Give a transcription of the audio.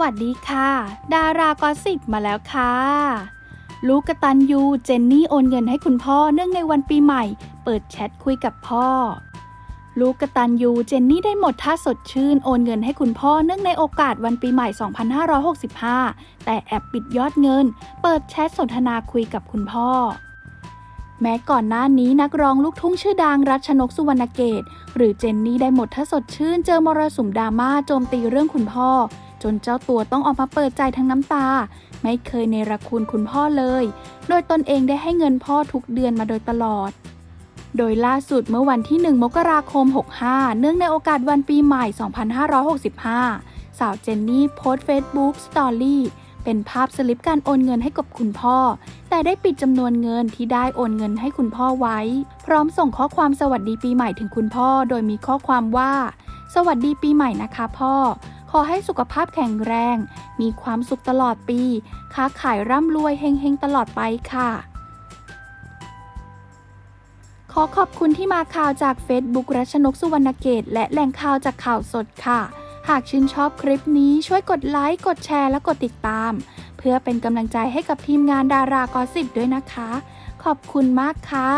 วัสดีค่ะ ดารากอสิบมาแล้วค่ะ ลูกกตันยูเจนนี่โอนเงินให้คุณพ่อเนื่องในวันปีใหม่ เปิดแชทคุยกับพ่อ ลูกกตันยูเจนนี่ได้หมดท่าสดชื่นโอนเงินให้คุณพ่อเนื่องในโอกาสวันปีใหม่ 2565 แต่แอบปิดยอดเงิน เปิดแชทสนทนาคุยกับคุณพ่อ แม้ก่อนหน้านี้นักร้องลูกทุ่งชื่อดังรัชนกสุวรรณเกต หรือเจนนี่ได้หมดท่าสดชื่นเจอมรสุมดราม่าโจมตีเรื่องคุณพ่อ จนเจ้าตัวต้องออกมาเปิดใจทั้งน้ำตา ไม่เคยเนรคุณคุณพ่อเลย โดยตนเองได้ให้เงินพ่อทุกเดือนมาโดยตลอด โดยล่าสุดเมื่อวันที่ 1 มกราคม 65 เนื่องในโอกาสวันปีใหม่ 2565 สาวเจนนี่โพสต์เฟซบุ๊กสตอรี่ เป็นภาพสลิปการโอนเงินให้กับคุณพ่อ แต่ได้ปิดจำนวนเงินที่ได้โอนเงินให้คุณพ่อไว้ พร้อมส่งข้อความสวัสดีปีใหม่ถึงคุณพ่อ โดยมีข้อความว่า สวัสดีปีใหม่นะคะพ่อ ขอให้สุขภาพแข็งแรง มีความสุขตลอดปี ค้าขายร่ำรวยเฮงๆตลอดไปค่ะขอขอบคุณที่มาข่าวจาก Facebook รัชนกสุวรรณเกต และแหล่งข่าวจากข่าวสดค่ะ หากชื่นชอบคลิปนี้ช่วยกดไลค์กดแชร์และกดติดตาม เพื่อเป็นกำลังใจให้กับทีมงานดารากอสิบด้วยนะคะ ขอบคุณมากค่ะ